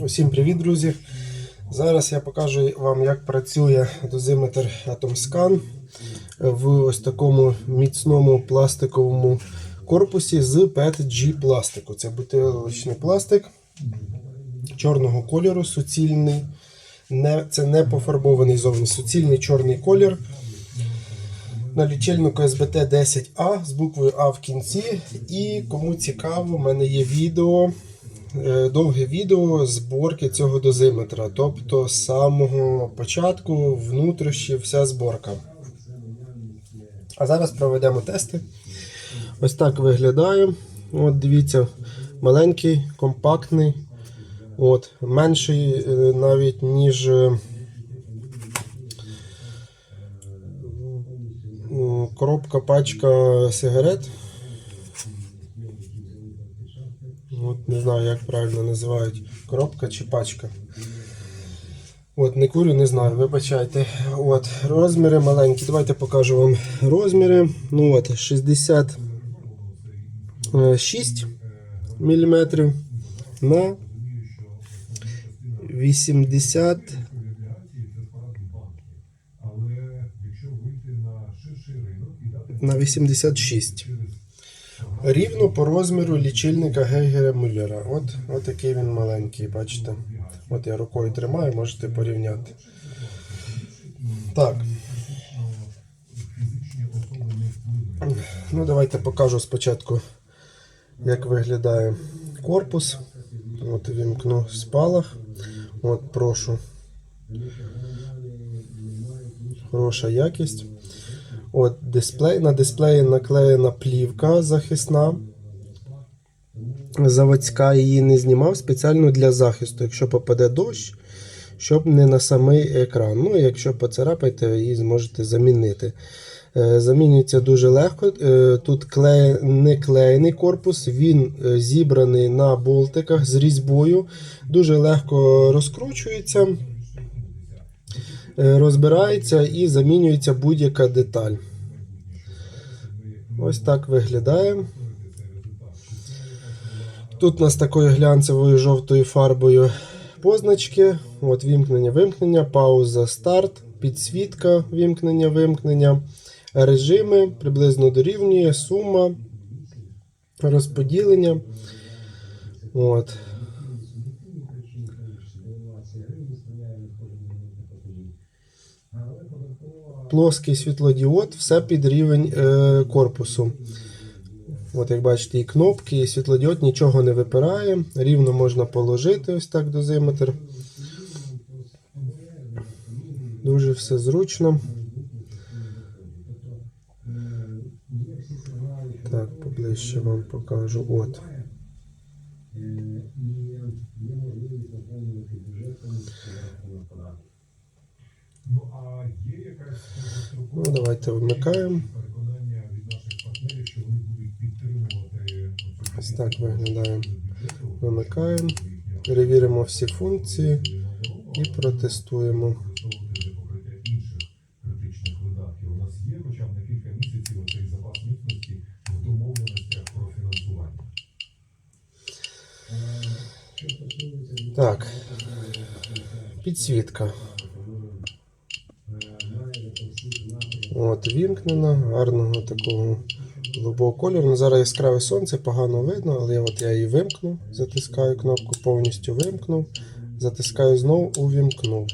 Усім привіт, друзі! Зараз я покажу вам, як працює дозиметр AtomScan в ось такому міцному пластиковому корпусі з PETG пластику. Це бутилочний пластик чорного кольору, суцільний. Не, це не пофарбований зовні суцільний чорний колір. На лічильнику SBT 10A з буквою А в кінці. І кому цікаво, в мене є відео довге відео зборки цього дозиметра. Тобто з самого початку, внутрішні, вся зборка. А зараз проведемо тести. Ось так виглядає. От дивіться, маленький, компактний, от, менший е, навіть, ніж. е, Коробка пачка сигарет. От не знаю, як правильно називають. Коробка чи пачка. От, не курю, не знаю, вибачайте. От, розміри маленькі. Давайте покажу вам розміри. Ну от, 66 мм на 80 на 86. Рівно по розміру лічильника Гейгера Мюллера. От, от такий він маленький, бачите. От я рукою тримаю, можете порівняти. Так. Ну, давайте покажу спочатку, як виглядає корпус. От вімкну спалах. От, прошу. Хороша якість. От дисплей. На дисплеї наклеєна плівка захисна. Заводська її не знімав спеціально для захисту, якщо попаде дощ, щоб не на самий екран. Ну, якщо поцарапаєте, її зможете замінити. Е, Замінюється дуже легко. Е, Тут клей, не клеєний корпус, він е, зібраний на болтиках з різьбою. Дуже легко розкручується, розбирається і замінюється будь-яка деталь. Ось так виглядає. Тут у нас такою глянцевою жовтою фарбою позначки. От вімкнення, вимкнення, пауза, старт, підсвітка, вімкнення, вимкнення, режими приблизно дорівнює, сума, розподілення. От. Плоский світлодіод, все під рівень е, корпусу. От як бачите, і кнопки, і світлодіод нічого не випирає. Рівно можна положити ось так дозиметр. Дуже все зручно. Так, поближче вам покажу. От. Ну, давайте вмикаємо. Ось так виглядає. Вимикаємо, перевіримо всі функції і протестуємо. Так. Підсвітка. От, вімкнена, гарного такого голубого кольору. Ну, Зараз яскраве сонце, погано видно, але от я її вимкну, затискаю кнопку, повністю вимкнув, затискаю знову, увімкнув.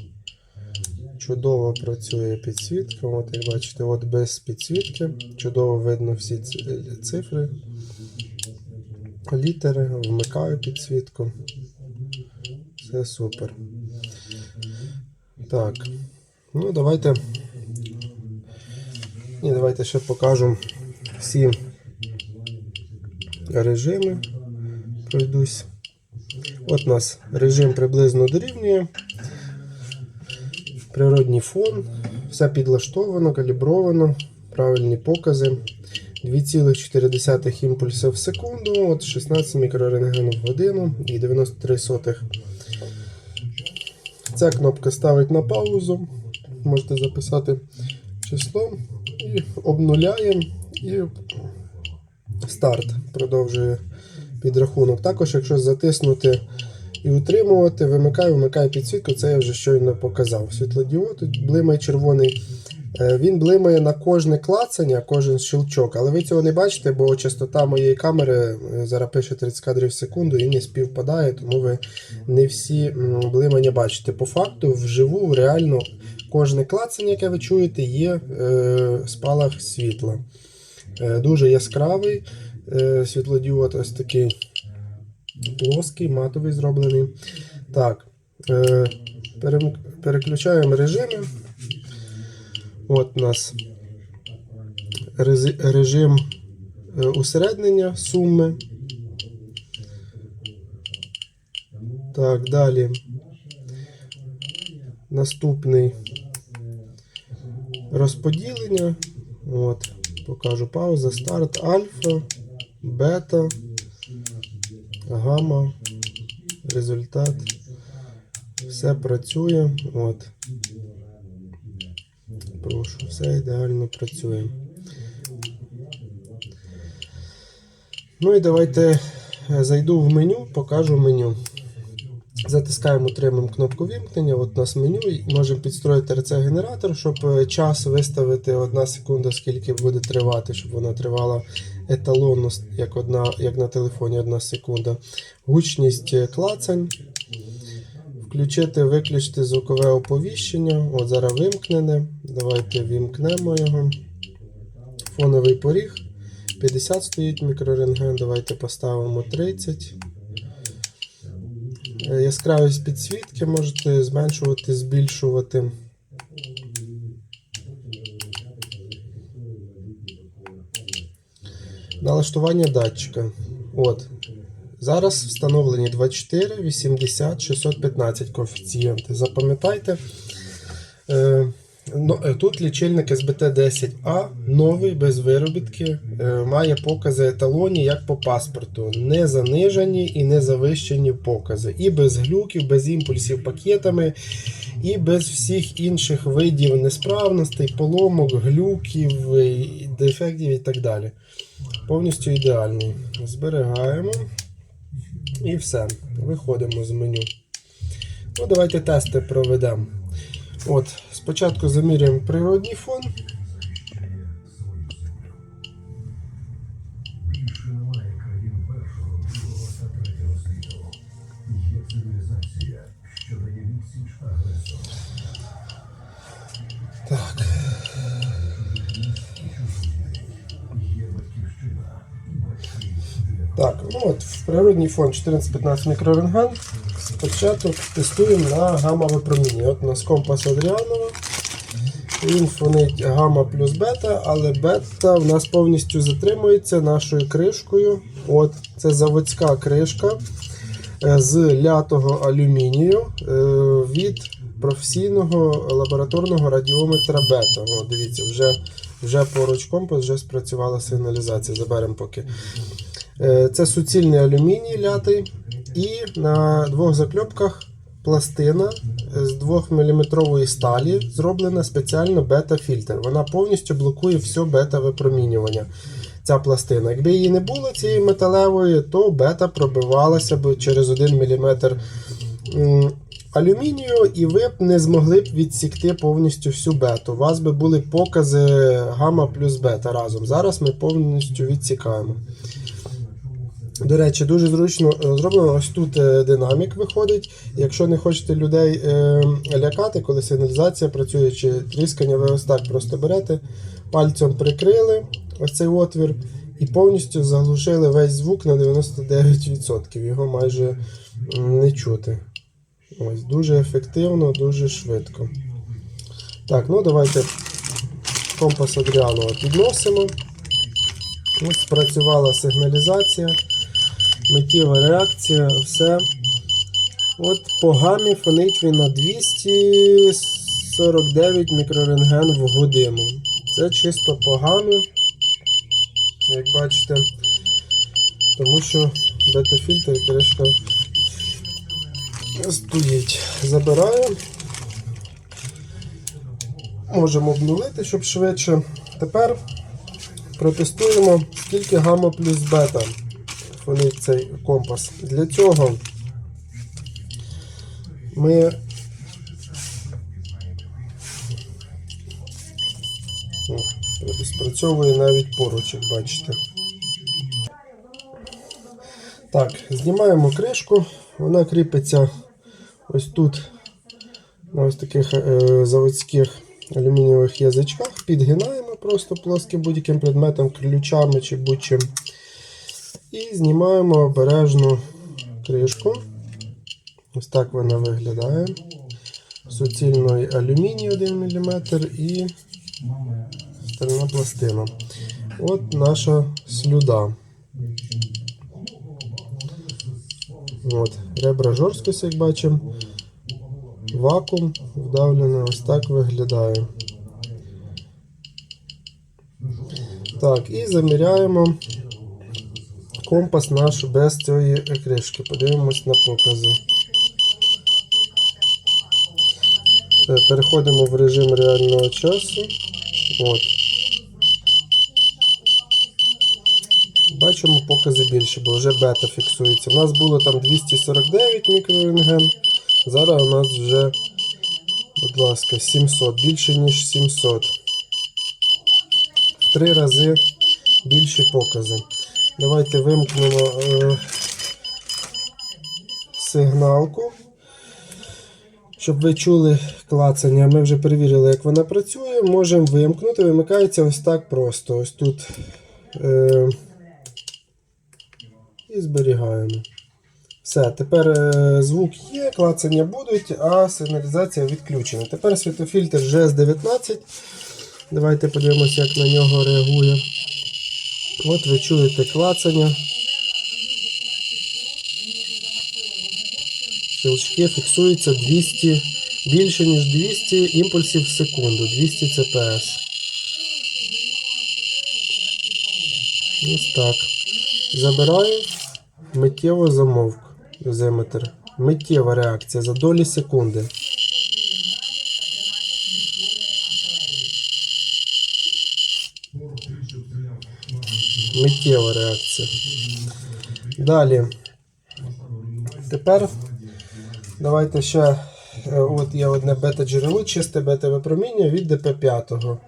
Чудово працює підсвітка. От як бачите, от без підсвітки. Чудово видно всі цифри, літери, вмикаю підсвітку. Все супер. Так. Ну, давайте. І давайте ще покажу всі режими. Пройдусь. От у нас режим приблизно дорівнює. Природній фон. Все підлаштовано, калібровано, правильні покази. 2,4 імпульси в секунду, от 16 мікрорентгенів в годину і 93 сотих. Ця кнопка ставить на паузу. Можете записати число і обнуляємо і старт продовжує підрахунок. Також, якщо затиснути і утримувати. Вимикаю, вимикаю підсвітку, це я вже щойно показав. Світлодіод блимає червоний. Е, Він блимає на кожне клацання, кожен щелчок, але ви цього не бачите, бо частота моєї камери е, зараз пише 30 кадрів в секунду і не співпадає, тому ви не всі блимання бачите. По факту, вживу, реально, кожне клацання, яке ви чуєте, є е, спалах світла. Е, дуже яскравий е, світлодіод, ось такий плоский, матовий зроблений. Так, е, переключаємо режими. От у нас режим е, усереднення суми. Так, далі. Наступний розподілення. От, покажу пауза, старт, альфа, бета, гамма, результат. Все працює. От. Прошу, все ідеально працює. Ну і давайте е, зайду в меню, покажу меню. Затискаємо, утримуємо кнопку вімкнення. От у нас меню. і Можемо підстроїти RC-генератор, щоб е, час виставити 1 секунда, скільки буде тривати, щоб вона тривала еталонно, як, одна, як на телефоні 1 секунда. Гучність е, клацань. Включити, виключити звукове оповіщення. От зараз вимкнене. Давайте вімкнемо його. Фоновий поріг. 50 стоїть мікрорентген. Давайте поставимо 30. Е, Яскравість підсвітки можете зменшувати, збільшувати. Налаштування датчика. От. Зараз встановлені 24, 80, 615 коефіцієнти. Запам'ятайте. Е, е, Тут лічильник СБТ-10А, новий, без виробітки, е, має покази еталоні, як по паспорту. Не занижені і не завищені покази. І без глюків, без імпульсів пакетами, і без всіх інших видів несправностей, поломок, глюків, дефектів і так далі. Повністю ідеальний. Зберігаємо. І все. Виходимо з меню. Ну, давайте тести проведемо. От, спочатку замірюємо природній фон. Так. Так, ну от в природній фон 14-15 мікрорентген. Спочатку тестуємо на гамма випроміння. От у нас компас Адріанова. Він фонить гамма плюс бета, але бета в нас повністю затримується нашою кришкою. От, Це заводська кришка е, з лятого алюмінію е, від професійного лабораторного радіометра бета. О, дивіться, вже, вже поруч компас, вже спрацювала сигналізація. Заберемо поки. Е, Це суцільний алюміній лятий. І на двох закльопках пластина з 2-мм сталі зроблена спеціально бета-фільтр. Вона повністю блокує все бета-випромінювання. Ця пластина. Якби її не було цієї металевої, то бета пробивалася б через 1 мм алюмінію, і ви б не змогли б відсікти повністю всю бету. У вас би були покази гамма плюс бета разом. Зараз ми повністю відсікаємо. До речі, дуже зручно е, зроблено. Ось тут е, динамік виходить. Якщо не хочете людей е, лякати, коли сигналізація працює чи тріскання, ви ось так просто берете, пальцем прикрили ось цей отвір і повністю заглушили весь звук на 99%. Його майже не чути. Ось, дуже ефективно, дуже швидко. Так, ну давайте компас Адріанова підносимо. Ось спрацювала сигналізація, миттєва реакція, все. От по гамі фонить він на 249 мікрорентген в годину. Це чисто по гамі, як бачите, тому що бета-фільтр кришка стоїть. Забираю. Можемо обнулити, щоб швидше. Тепер протестуємо, скільки гамма плюс бета фонить цей компас. Для цього ми. Спрацьовує навіть поруч, як бачите. Так, знімаємо кришку, вона кріпиться ось тут, на ось таких е, заводських алюмінієвих язичках. Підгинаємо просто плоским будь-яким предметом, ключами чи будь-чим. І знімаємо обережно кришку. Ось так вона виглядає. Суцільний алюміній 1 мм і стальна пластина. От наша слюда. От, ребра жорсткості, як бачимо. Вакуум вдавлений, ось так виглядає. Так, і заміряємо компас наш без цієї кришки. Подивимось на покази. Е, Переходимо в режим реального часу. От. Бачимо покази більше, бо вже бета фіксується. У нас було там 249 мікрорентген. Зараз у нас вже, будь ласка, 700, більше ніж 700. В три рази більші покази. Давайте вимкнемо е, сигналку. Щоб ви чули клацання, ми вже перевірили, як вона працює. Можемо вимкнути. Вимикається ось так просто. Ось тут. Е, і зберігаємо. Все, тепер е, звук є, клацання будуть, а сигналізація відключена. Тепер світофільтр GS19. Давайте подивимося, як на нього реагує. От ви чуєте клацання. Щелчки фіксуються 200, більше ніж 200 імпульсів в секунду, 200 CPS. Ось так. Забираю, миттєво замовк дозиметр. Миттєва реакція за долі секунди. Миттєва реакція. Далі. Тепер давайте ще. е, От є одне бета-джерело, чисте бета-випроміння від ДП5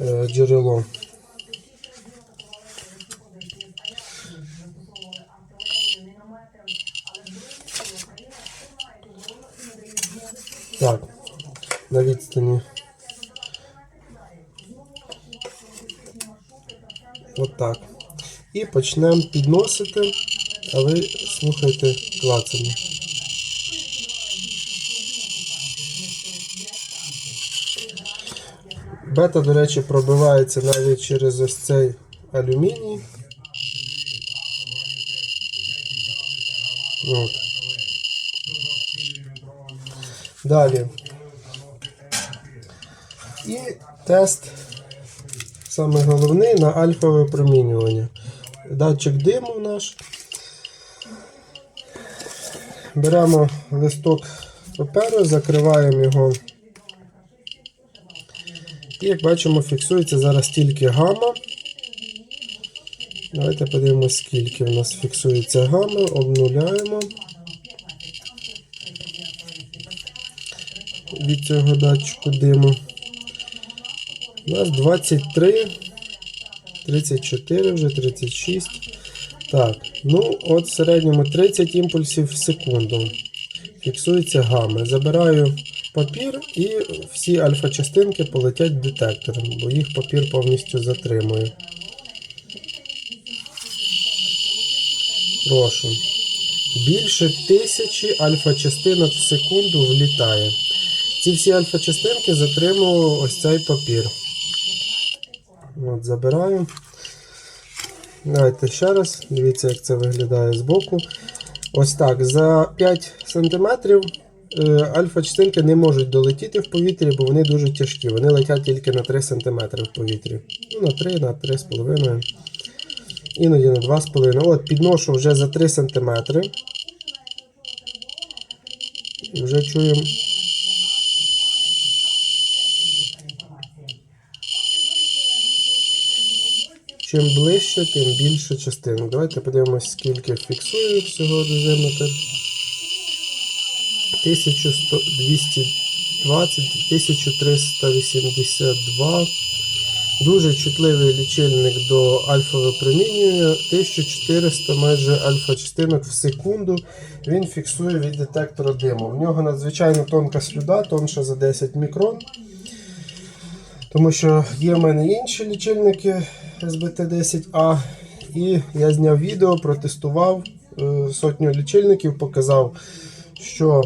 е, джерело. Так, на відстані. От так. І почнемо підносити, а ви слухайте клацання. Бета, до речі, пробивається навіть через ось цей алюміній. От. Далі. І тест саме головний на альфа випромінювання. Датчик диму наш. Беремо листок паперу, закриваємо його. І як бачимо, фіксується зараз тільки гама. Давайте подивимося, скільки в нас фіксується гами, обнуляємо. Від цього датчику диму. У нас 23, 34, вже 36. Так, ну от в середньому 30 імпульсів в секунду. Фіксується гами. Забираю папір і всі альфа-частинки полетять детектором, бо їх папір повністю затримує. Прошу. Більше тисячі альфа-частинок в секунду влітає. Ці всі альфа-частинки затримував ось цей папір. От, забираю. Давайте ще раз. Дивіться, як це виглядає збоку. Ось так. За 5 см альфа-частинки не можуть долетіти в повітрі, бо вони дуже тяжкі. Вони летять тільки на 3 см в повітрі. Ну, на 3, на 3,5. Іноді на 2,5. От, підношу вже за 3 см. Вже чуємо. Чим ближче, тим більше частинок. Давайте подивимось, скільки фіксує всього дозиметр. 1100, 220, 1382. Дуже чутливий лічильник до альфа-випромінювання, 1400 майже альфа-частинок в секунду. Він фіксує від детектора диму. В нього надзвичайно тонка слюда, тонша за 10 мікрон. Тому що є в мене інші лічильники SBT10A. І я зняв відео, протестував е, сотню лічильників, показав, що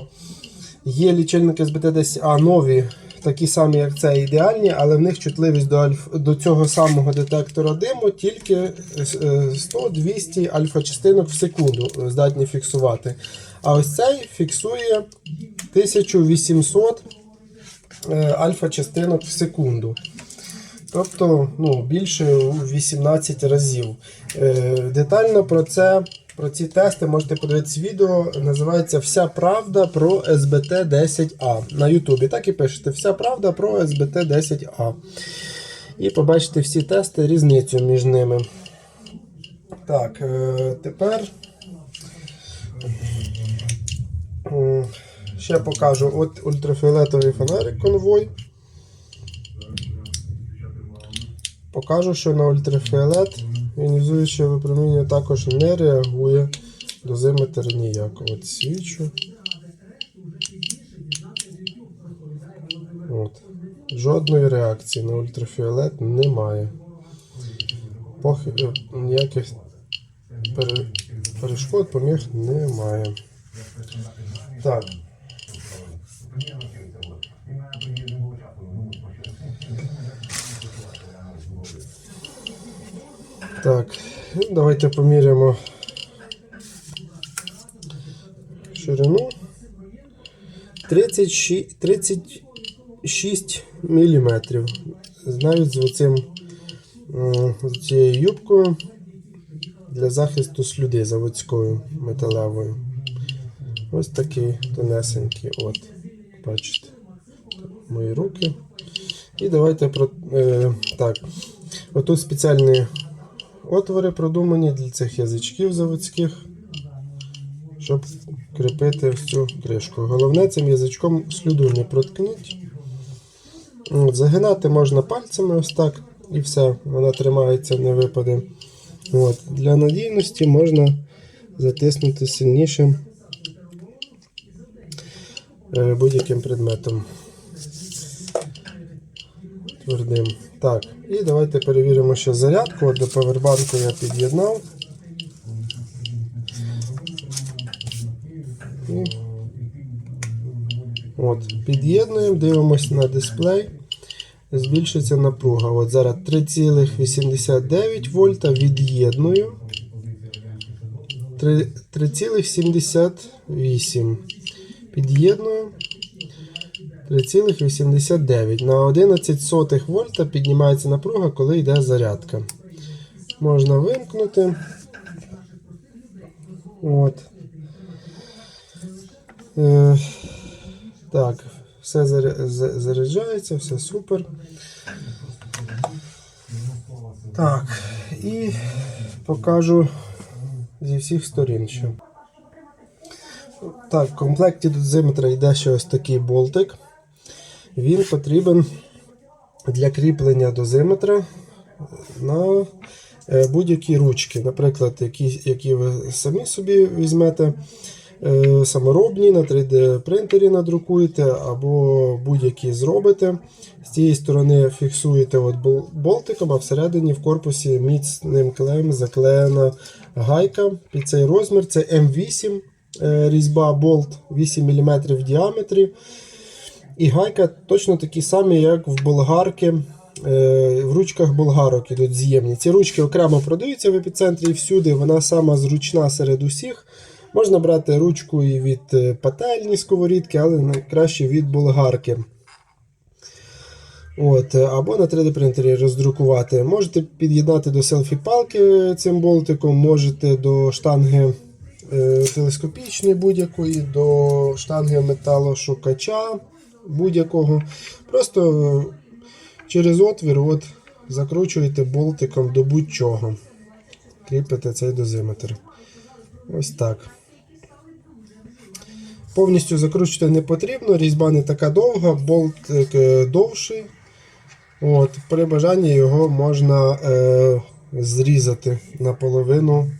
є лічильники SBT10A нові, такі самі, як це, ідеальні, але в них чутливість до, альф, до цього самого детектора диму тільки е, 100-200 альфа-частинок в секунду е, здатні фіксувати. А ось цей фіксує 1800 е, альфа-частинок в секунду. Тобто ну, більше у 18 разів. Е, детально про це, про ці тести можете подивитися відео. Називається Вся правда про SBT 10A на Ютубі. Так і пишете Вся правда про SBT 10A. І побачите всі тести, різницю між ними. Так, е, тепер ще покажу от ультрафіолетовий фонарик конвой. Покажу, що на ультрафіолет іонізуюче випромінювання також не реагує дозиметр ніяк. От свічу. От. Жодної реакції на ультрафіолет немає. Пох... е, Ніяких пере... перешкод поміг немає. Так. Так, давайте поміряємо ширину. 36, 36 мм. Навіть з оцим, з цією юбкою для захисту слюди заводською металевою. Ось такий тонесенький. От, бачите, мої руки. І давайте про. Е, так. Отут спеціальні отвори продумані для цих язичків заводських, щоб кріпити всю кришку. Головне цим язичком слюду не проткніть. От, Загинати можна пальцями ось так, і все, вона тримається, не випаде. От. Для надійності можна затиснути сильніше будь-яким предметом. Твердим. Так, і давайте перевіримо ще зарядку. От до павербанку я під'єднав. І... От, під'єднуємо, дивимося на дисплей. Збільшиться напруга. От зараз 3,89 вольта від'єдную. 3,78. Під'єдную. 3,89. На 11 сотих вольта піднімається напруга, коли йде зарядка. Можна вимкнути. От. Е, так, все заряджається, все супер. Так, і покажу зі всіх сторін ще. Так, в комплекті дозиметра йде ще ось такий болтик. Він потрібен для кріплення дозиметра на е, будь-які ручки. Наприклад, які, які ви самі собі візьмете, е, саморобні, на 3D принтері надрукуєте, або будь-які зробите. З цієї сторони фіксуєте от болтиком, а всередині в корпусі міцним клеєм заклеєна гайка під цей розмір. Це М8 е, різьба болт 8 мм в діаметрі. І гайка точно такі самі, як в болгарки. е, В ручках болгарок ідуть з'ємні. Ці ручки окремо продаються в епіцентрі і всюди. Вона сама зручна серед усіх. Можна брати ручку і від е, пательні сковорідки, але найкраще від болгарки. От, е, або на 3D принтері роздрукувати. Можете під'єднати до селфі-палки цим болтиком, можете до штанги телескопічної будь-якої, до штанги металошукача будь-якого. Просто через отвір от, закручуєте болтиком до будь-чого. Кріпите цей дозиметр. Ось так. Повністю закручувати не потрібно, різьба не така довга, болтик е, довший. От, при бажанні його можна е, зрізати наполовину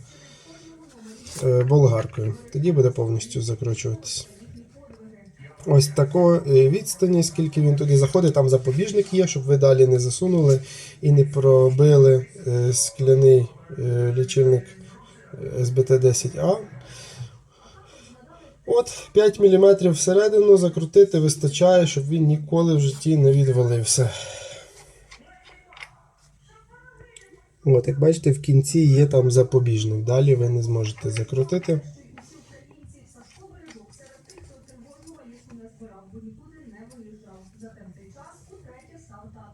е, болгаркою. Тоді буде повністю закручуватись. Ось такої відстані, скільки він туди заходить, там запобіжник є, щоб ви далі не засунули і не пробили е, скляний е, лічильник SBT10A. От 5 мм всередину закрутити вистачає, щоб він ніколи в житті не відвалився. От, як бачите, в кінці є там запобіжник. Далі ви не зможете закрутити.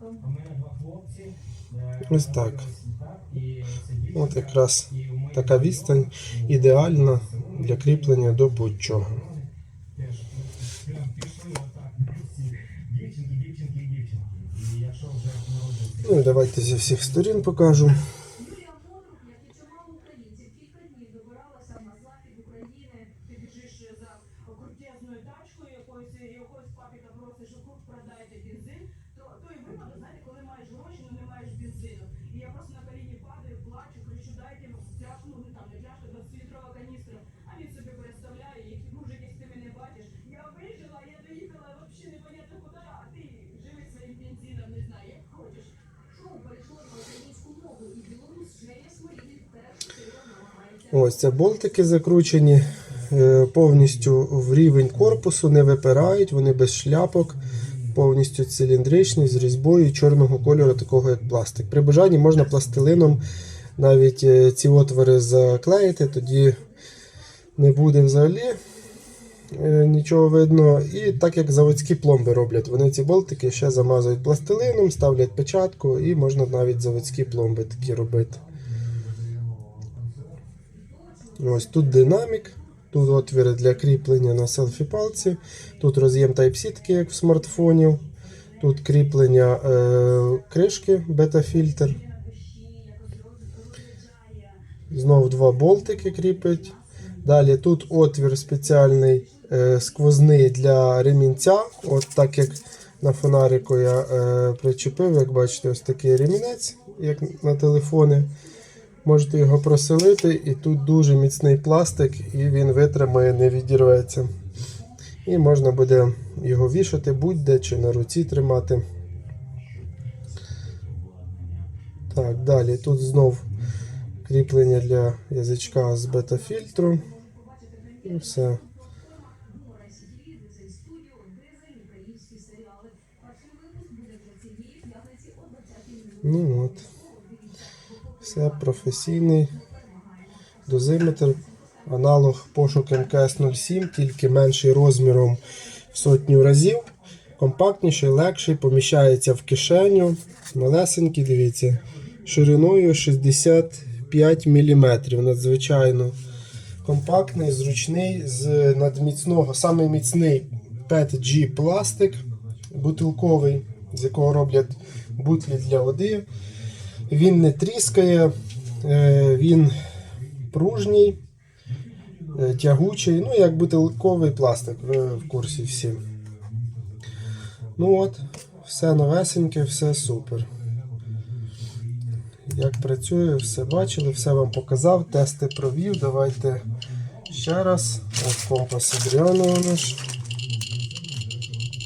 У мене два хлопці. е, Ось так. От якраз така відстань ідеальна для кріплення до будь-чого. Ну і давайте зі всіх сторін покажу. Ось це болтики закручені е, повністю в рівень корпусу, не випирають, вони без шляпок, повністю циліндричні, з різьбою чорного кольору, такого як пластик. При бажанні можна пластилином навіть е, ці отвори заклеїти, тоді не буде взагалі е, нічого видно. І так як заводські пломби роблять, вони ці болтики ще замазують пластилином, ставлять печатку і можна навіть заводські пломби такі робити. Ось тут динамік, тут отвіри для кріплення на селфі-палці, тут роз'єм Type-C, як в смартфонів, тут кріплення е, кришки, бета-фільтр. Знов два болтики кріпить. Далі тут отвір спеціальний е, сквозний для ремінця. От так як на фонарику я е, причепив, як бачите, ось такий ремінець, як на телефони. Можете його проселити, і тут дуже міцний пластик, і він витримає, не відірветься. І можна буде його вішати будь-де чи на руці тримати. Так, далі тут знов кріплення для язичка з бета-фільтру. І все. Ну от. Все професійний дозиметр. Аналог пошук МКС-07, тільки менший розміром в сотню разів. Компактніший, легший, поміщається в кишеню. Малесенький, дивіться, шириною 65 мм. Надзвичайно компактний, зручний, з надміцного, самий міцний PETG пластик бутилковий, з якого роблять бутлі для води. Він не тріскає, е, він пружній, е, тягучий, ну як бутилковий пластик, в курсі всі. Ну от, все новесеньке, все супер. Як працює, все бачили, все вам показав, тести провів. Давайте ще раз. От компас Адріано наш.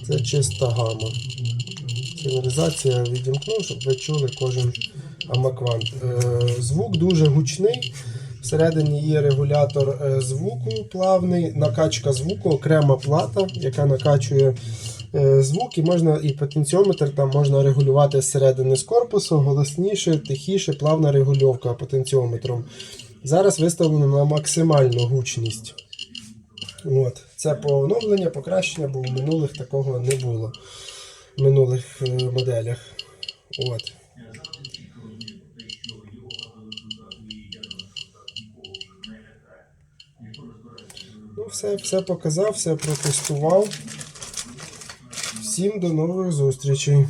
Це чиста гама. Сигналізація відімкну, щоб ви чули кожен амаквант. Е, звук дуже гучний. Всередині є регулятор е, звуку плавний, накачка звуку, окрема плата, яка накачує е, звук, і можна і потенціометр там можна регулювати зсередини з корпусу, голосніше, тихіше, плавна регульовка потенціометром. Зараз виставлено на максимальну гучність. От. Це по оновлення, покращення, бо в минулих такого не було. В минулих моделях. От. Все, все показав, все протестував. Всім до нових зустрічей.